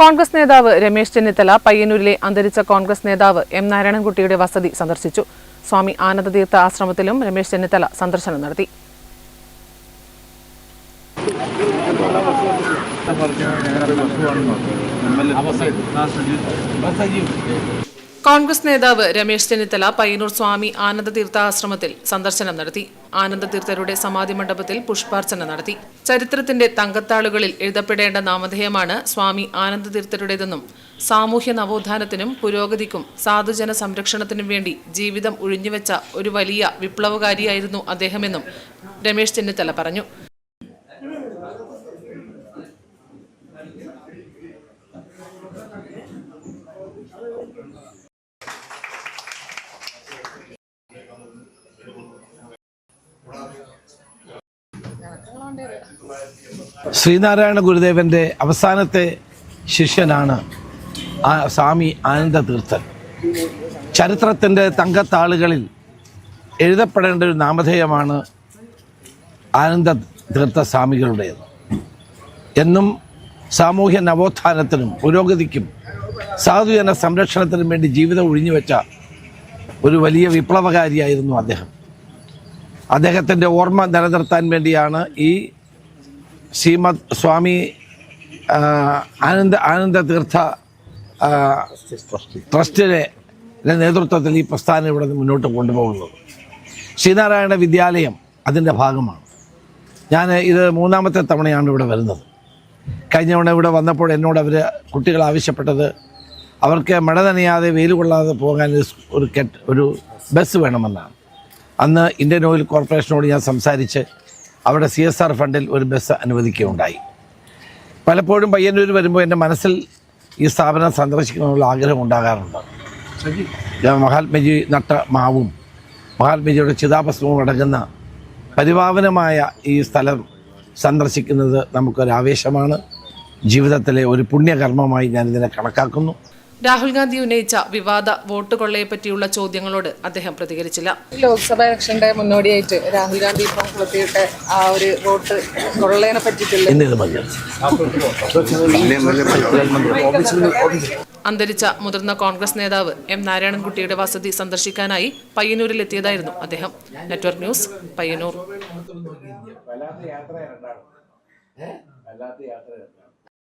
കോൺഗ്രസ് നേതാവ് രമേശ് ചെന്നിത്തല പയ്യന്നൂരിലെ അന്തരിച്ച കോൺഗ്രസ് നേതാവ് എം നാരായണൻകുട്ടിയുടെ വസതി സന്ദർശിച്ചു. സ്വാമി ആനന്ദതീർത്ഥ ആശ്രമത്തിലും രമേശ് ചെന്നിത്തല സന്ദർശനം നടത്തി. കോൺഗ്രസ് നേതാവ് രമേശ് ചെന്നിത്തല പയ്യന്നൂർ സ്വാമി ആനന്ദ തീർത്ഥാശ്രമത്തിൽ സന്ദർശനം നടത്തി. ആനന്ദതീർത്ഥരുടെ സമാധി മണ്ഡപത്തിൽ പുഷ്പാർച്ചന നടത്തി. ചരിത്രത്തിന്റെ തങ്കത്താളുകളിൽ എഴുതപ്പെടേണ്ട നാമധേയമാണ് സ്വാമി ആനന്ദതീർത്ഥരുടേതെന്നും സാമൂഹ്യ നവോത്ഥാനത്തിനും പുരോഗതിക്കും സാധുജന സംരക്ഷണത്തിനും വേണ്ടി ജീവിതം ഒഴിഞ്ഞുവെച്ച ഒരു വലിയ വിപ്ലവകാരിയായിരുന്നു അദ്ദേഹമെന്നും രമേശ് ചെന്നിത്തല പറഞ്ഞു. ശ്രീനാരായണ ഗുരുദേവന്റെ അവസാനത്തെ ശിഷ്യനാണ് സ്വാമി ആനന്ദ തീർത്ഥൻ ചരിത്രത്തിന്റെ തങ്കത്താളുകളിൽ എഴുതപ്പെടേണ്ട ഒരു നാമധേയമാണ് ആനന്ദ തീർത്ഥ സ്വാമികളുടേത് എന്നും സാമൂഹ്യ നവോത്ഥാനത്തിനും പുരോഗതിക്കും സാധുജന സംരക്ഷണത്തിനും വേണ്ടി ജീവിതം ഒഴിഞ്ഞുവെച്ച ഒരു വലിയ വിപ്ലവകാരിയായിരുന്നു അദ്ദേഹം. അദ്ദേഹത്തിന്റെ ഓർമ്മ നിലനിർത്താൻ വേണ്ടിയാണ് ഈ ശ്രീമദ് സ്വാമി ആനന്ദ ആനന്ദ തീർത്ഥ ട്രസ്റ്റിലെ നേതൃത്വത്തിൽ ഈ പ്രസ്ഥാനം ഇവിടെ മുന്നോട്ട് കൊണ്ടുപോകുന്നത്. ശ്രീനാരായണ വിദ്യാലയം അതിന്റെ ഭാഗമാണ്. ഞാൻ ഇത് മൂന്നാമത്തെ തവണയാണ് ഇവിടെ വരുന്നത്. കഴിഞ്ഞ തവണ ഇവിടെ വന്നപ്പോൾ എന്നോട് അവർ കുട്ടികൾ ആവശ്യപ്പെട്ടത് അവർക്ക് മഴ നനയാതെ വെയിൽ കൊള്ളാതെ പോകാൻ ഒരു കെട്ട് ഒരു ബസ് വേണമെന്നാണ്. അന്ന് ഇന്ത്യൻ ഓയിൽ കോർപ്പറേഷനോട് ഞാൻ സംസാരിച്ച് അവിടെ സി എസ് ആർ ഫണ്ടിൽ ഒരു ബസ് അനുവദിക്കുകയുണ്ടായി. പലപ്പോഴും പയ്യന്നൂർ വരുമ്പോൾ എന്റെ മനസ്സിൽ ഈ സ്ഥാപനം സന്ദർശിക്കണമെന്നുള്ള ആഗ്രഹം ഉണ്ടാകാറുണ്ട്. ഞാൻ മഹാത്മജി നട്ട മാവും മഹാത്മജിയുടെ ചിതാഭസ്മവും അടങ്ങുന്ന പരിപാവനമായ ഈ സ്ഥലം സന്ദർശിക്കുന്നത് നമുക്കൊരാവേശമാണ്. ജീവിതത്തിലെ ഒരു പുണ്യകർമ്മമായി ഞാനിതിനെ കണക്കാക്കുന്നു. രാഹുൽ ഗാന്ധി ഉന്നയിച്ച വിവാദ വോട്ട് കൊള്ളയെപ്പറ്റിയുള്ള ചോദ്യങ്ങളോട് അദ്ദേഹം പ്രതികരിച്ചില്ല. ലോക്സഭാ ഇലക്ഷന്റെ മുന്നോടിയായിട്ട് രാഹുൽ ഗാന്ധി ഇപ്പം പുറത്തിയിട്ട് ആ ഒരു വോട്ട് കൊള്ളേനെ പറ്റിയിട്ടില്ല. അന്തരിച്ച മുതിർന്ന കോൺഗ്രസ് നേതാവ് എം നാരായണൻകുട്ടിയുടെ വസതി സന്ദർശിക്കാനായി പയ്യന്നൂരിൽ എത്തിയതായിരുന്നു അദ്ദേഹം. Network news Payyanur.